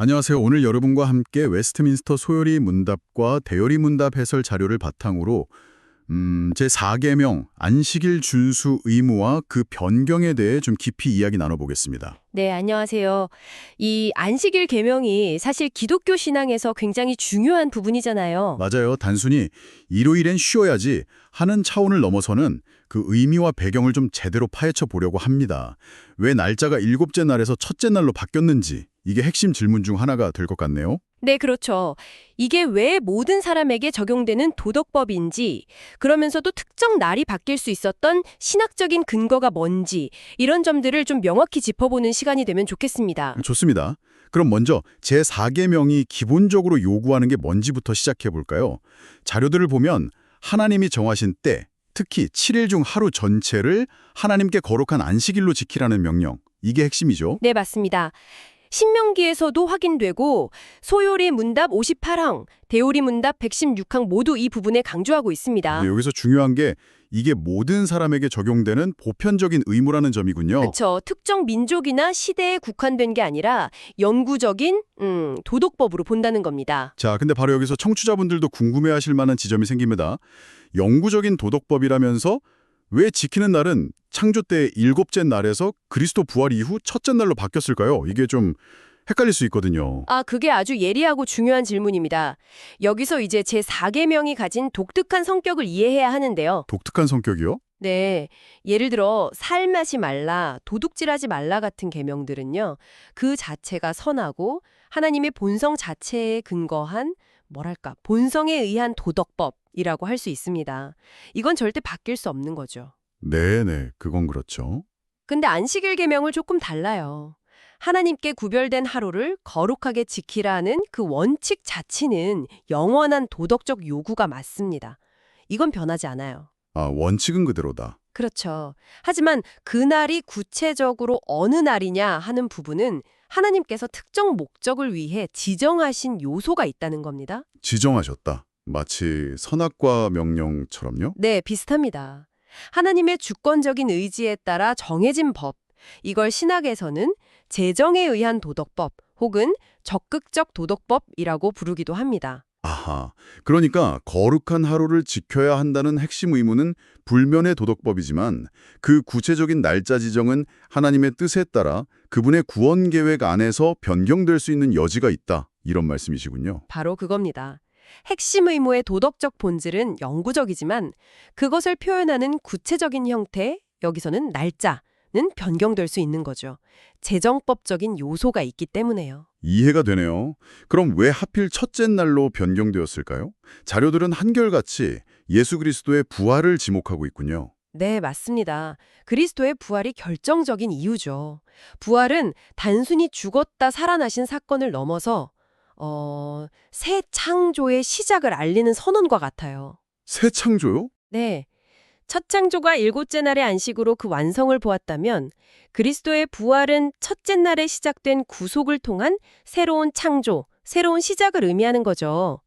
안녕하세요. 오늘 여러분과 함께 웨스트민스터 소요리 문답과 대요리 문답 해설 자료를 바탕으로 음, 제 4계명 안식일 준수 의무와 그 변경에 대해 좀 깊이 이야기 나눠보겠습니다. 네, 안녕하세요. 이 안식일 계명이 사실 기독교 신앙에서 굉장히 중요한 부분이잖아요. 맞아요. 단순히 일요일엔 쉬어야지 하는 차원을 넘어서는 그 의미와 배경을 좀 제대로 파헤쳐 보려고 합니다. 왜 날짜가 일곱째 날에서 첫째 날로 바뀌었는지 이게 핵심 질문 중 하나가 될 것 같네요. 네, 그렇죠. 이게 왜 모든 사람에게 적용되는 도덕법인지, 그러면서도 특정 날이 바뀔 수 있었던 신학적인 근거가 뭔지, 이런 점들을 좀 명확히 짚어보는 시간이 되면 좋겠습니다. 좋습니다. 그럼 먼저 제4계명이 기본적으로 요구하는 게 뭔지부터 시작해 볼까요? 자료들을 보면 하나님이 정하신 때, 특히 7일 중 하루 전체를 하나님께 거룩한 안식일로 지키라는 명령, 이게 핵심이죠. 네, 맞습니다. 신명기에서도 확인되고 소요리 문답 58항, 대오리 문답 116항 모두 이 부분에 강조하고 있습니다. 네, 여기서 중요한 게 이게 모든 사람에게 적용되는 보편적인 의무라는 점이군요. 그렇죠. 특정 민족이나 시대에 국한된 게 아니라 영구적인 음, 도덕법으로 본다는 겁니다. 자, 근데 바로 여기서 청취자분들도 궁금해하실 만한 지점이 생깁니다. 영구적인 도덕법이라면서 왜 지키는 날은 창조 때 일곱째 날에서 그리스도 부활 이후 첫째 날로 바뀌었을까요? 이게 좀 헷갈릴 수 있거든요. 아, 그게 아주 예리하고 중요한 질문입니다. 여기서 이제 제 4계명이 가진 독특한 성격을 이해해야 하는데요. 독특한 성격이요? 네. 예를 들어 살마시 말라, 도둑질하지 말라 같은 계명들은요. 그 자체가 선하고 하나님의 본성 자체에 근거한 뭐랄까? 본성에 의한 도덕법이라고 할 수 있습니다. 이건 절대 바뀔 수 없는 거죠. 네네, 그건 그렇죠. 근데 안식일 계명을 조금 달라요. 하나님께 구별된 하루를 거룩하게 지키라는 그 원칙 자체는 영원한 도덕적 요구가 맞습니다. 이건 변하지 않아요. 아, 원칙은 그대로다. 그렇죠. 하지만 그날이 구체적으로 어느 날이냐 하는 부분은 하나님께서 특정 목적을 위해 지정하신 요소가 있다는 겁니다. 지정하셨다. 마치 선악과 명령처럼요? 네, 비슷합니다. 하나님의 주권적인 의지에 따라 정해진 법. 이걸 신학에서는 재정에 의한 도덕법 혹은 적극적 도덕법이라고 부르기도 합니다. 아하. 그러니까 거룩한 하루를 지켜야 한다는 핵심 의무는 불면의 도덕법이지만 그 구체적인 날짜 지정은 하나님의 뜻에 따라 그분의 구원 계획 안에서 변경될 수 있는 여지가 있다. 이런 말씀이시군요. 바로 그겁니다. 핵심 의무의 도덕적 본질은 영구적이지만 그것을 표현하는 구체적인 형태, 여기서는 날짜 는 변경될 수 있는 거죠. 재정법적인 요소가 있기 때문에요. 이해가 되네요. 그럼 왜 하필 첫째 날로 변경되었을까요? 자료들은 한결같이 예수 그리스도의 부활을 지목하고 있군요. 네, 맞습니다. 그리스도의 부활이 결정적인 이유죠. 부활은 단순히 죽었다 살아나신 사건을 넘어서 어, 새 창조의 시작을 알리는 선언과 같아요. 새 창조요? 네. 첫 창조가 일곱째 날의 안식으로 그 완성을 보았다면 그리스도의 부활은 첫째 날에 시작된 구속을 통한 새로운 창조, 새로운 시작을 의미하는 거죠.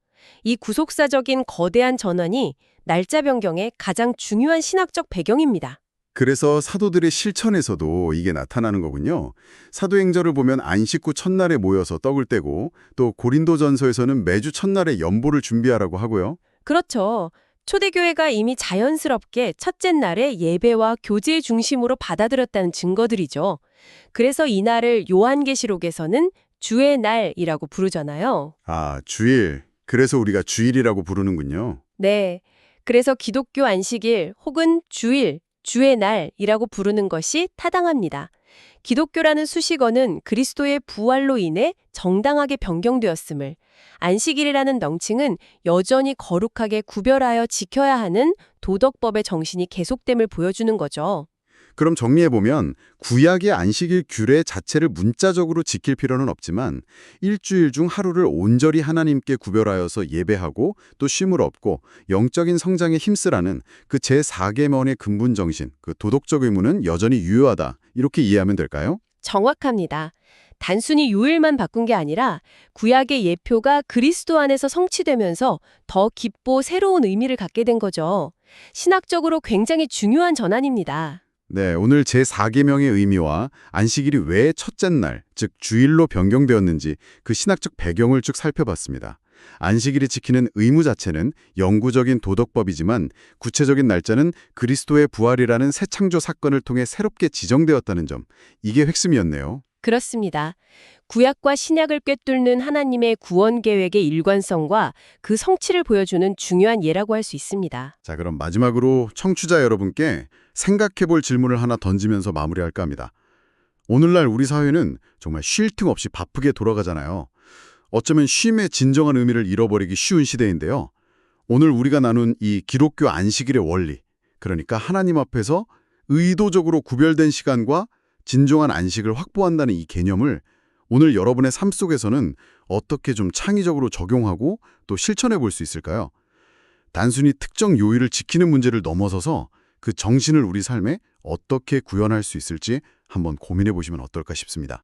이 구속사적인 거대한 전환이 날짜 변경의 가장 중요한 신학적 배경입니다. 그래서 사도들의 실천에서도 이게 나타나는 거군요. 사도행전을 보면 안식 후 첫날에 모여서 떡을 떼고 또 고린도전서에서는 매주 첫날에 연보를 준비하라고 하고요. 그렇죠. 초대교회가 이미 자연스럽게 첫째 날에 예배와 교제의 중심으로 받아들였다는 증거들이죠. 그래서 이 날을 요한계시록에서는 주의 날이라고 부르잖아요. 아, 주일. 그래서 우리가 주일이라고 부르는군요. 네. 그래서 기독교 안식일 혹은 주일, 주의 날이라고 부르는 것이 타당합니다. 기독교라는 수식어는 그리스도의 부활로 인해 정당하게 변경되었음을, 안식일이라는 명칭은 여전히 거룩하게 구별하여 지켜야 하는 도덕법의 정신이 계속됨을 보여주는 거죠. 그럼 정리해보면 구약의 안식일 규례 자체를 문자적으로 지킬 필요는 없지만 일주일 중 하루를 온전히 하나님께 구별하여서 예배하고 또 쉼을 얻고 영적인 성장에 힘쓰라는 그 제4계명의 근본 정신, 그 도덕적 의무는 여전히 유효하다. 이렇게 이해하면 될까요? 정확합니다. 단순히 요일만 바꾼 게 아니라 구약의 예표가 그리스도 안에서 성취되면서 더 깊고 새로운 의미를 갖게 된 거죠. 신학적으로 굉장히 중요한 전환입니다. 네, 오늘 제4계명의 의미와 안식일이 왜 첫째 날, 즉 주일로 변경되었는지 그 신학적 배경을 쭉 살펴봤습니다. 안식일이 지키는 의무 자체는 영구적인 도덕법이지만 구체적인 날짜는 그리스도의 부활이라는 새 창조 사건을 통해 새롭게 지정되었다는 점, 이게 핵심이었네요. 그렇습니다. 구약과 신약을 꿰뚫는 하나님의 구원 계획의 일관성과 그 성취를 보여주는 중요한 예라고 할 수 있습니다. 자, 그럼 마지막으로 청취자 여러분께 생각해 볼 질문을 하나 던지면서 마무리할까 합니다. 오늘날 우리 사회는 정말 쉴 틈 없이 바쁘게 돌아가잖아요. 어쩌면 쉼의 진정한 의미를 잃어버리기 쉬운 시대인데요. 오늘 우리가 나눈 이 기독교 안식일의 원리, 그러니까 하나님 앞에서 의도적으로 구별된 시간과 진정한 안식을 확보한다는 이 개념을 오늘 여러분의 삶 속에서는 어떻게 좀 창의적으로 적용하고 또 실천해 볼 수 있을까요? 단순히 특정 요일을 지키는 문제를 넘어서서 그 정신을 우리 삶에 어떻게 구현할 수 있을지 한번 고민해 보시면 어떨까 싶습니다.